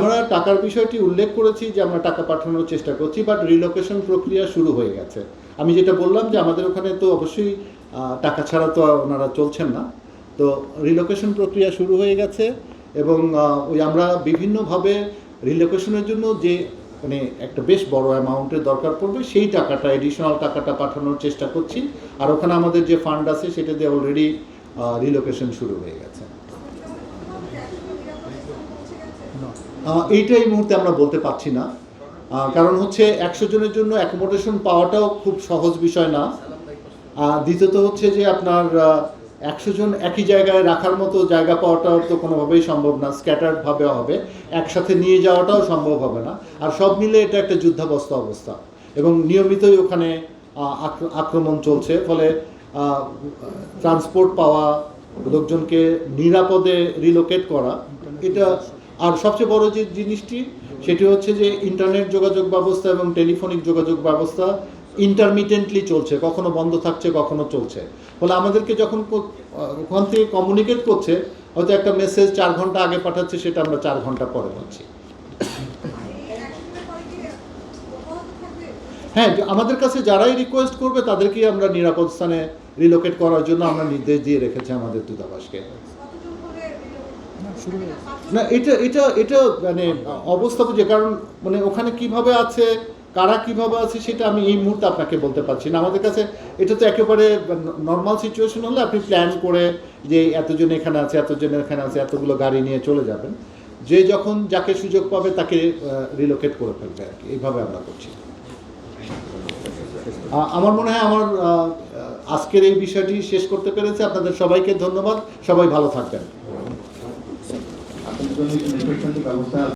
আমরা টাকার বিষয়টি উল্লেখ করেছি যে আমরা টাকা পাঠানোর চেষ্টা করছি বাট রিলোকেশন প্রক্রিয়া শুরু হয়ে গেছে। আমি যেটা বললাম যে আমাদের ওখানে তো অবশ্যই টাকা ছাড়া তো ওনারা চলছেন না। তো রিলোকেশন প্রক্রিয়া শুরু হয়ে গেছে এবং ওই আমরা বিভিন্নভাবে রিলোকেশনের জন্য যে মানে একটা বেশ বড় অ্যামাউন্টের দরকার পড়বে, সেই টাকাটা এডিশনাল টাকাটা পাঠানোর চেষ্টা করছি। আর ওখানে আমাদের যে ফান্ড আছে সেটা দিয়ে অলরেডি রিলোকেশন শুরু হয়ে গেছে। এইটা এই মুহূর্তে আমরা বলতে পারছি না। কারণ হচ্ছে একশো জনের জন্য অ্যাকোমোডেশন পাওয়াটাও খুব সহজ বিষয় না। দ্বিতীয়ত হচ্ছে যে আপনার একশো জন একই জায়গায় রাখার মতো জায়গা পাওয়াটাও তো কোনোভাবেই সম্ভব না স্ক্যাটার্ড ভাবে হবে। একসাথে নিয়ে যাওয়াটাও সম্ভব হবে না। আর সব মিলে এটা একটা যুদ্ধাবস্থা অবস্থা। এবং নিয়মিতই ওখানে আক্রমণ চলছে। ফলে ট্রান্সপোর্ট পাওয়া, লোকজনকে নিরাপদে রিলোকেট করা, এটা আর সবচেয়ে বড় যে জিনিসটি, সেটি হচ্ছে যে ইন্টারনেট যোগাযোগ ব্যবস্থা এবং টেলিফোনিক যোগাযোগ ব্যবস্থা ইন্টারমিটেন্টলি চলছে, কখনো বন্ধ থাকছে, কখনো চলছে। ফলে আমাদেরকে যখন ওখান থেকে কমিউনিকেট করছে, হয়তো একটা মেসেজ চার ঘণ্টা আগে পাঠাচ্ছে, সেটা আমরা চার ঘণ্টা পরে পাচ্ছি হ্যাঁ আমাদের কাছে যারাই রিকোয়েস্ট করবে, তাদেরকেই আমরা নিরাপদ স্থানে রিলোকেট করার জন্য আমরা নির্দেশ দিয়ে রেখেছি আমাদের দূতাবাসকে। না, এটা এটা এটা মানে অবস্থা বুঝে, কারণ মানে ওখানে কীভাবে আছে, কারা কীভাবে আছে সেটা আমি এই মুহূর্তে আপনাকে বলতে পারছি না। আমাদের কাছে এটা তো একেবারে নর্মাল সিচুয়েশন হলে আপনি প্ল্যান করে যে এতজন এখানে আছে, এতজন এখানে আছে, এতগুলো গাড়ি নিয়ে চলে যাবেন। যে যখন যাকে সুযোগ পাবে তাকে রিলোকেট করে ফেলবে আর কি। এইভাবে আমরা করছি। আমার মনে হয় আমার আজকের এই বিষয়টি শেষ করতে পেরেছে। আপনাদের সবাইকে ধন্যবাদ। সবাই ভালো থাকবেন। আপনাদের জন্য ব্যবস্থা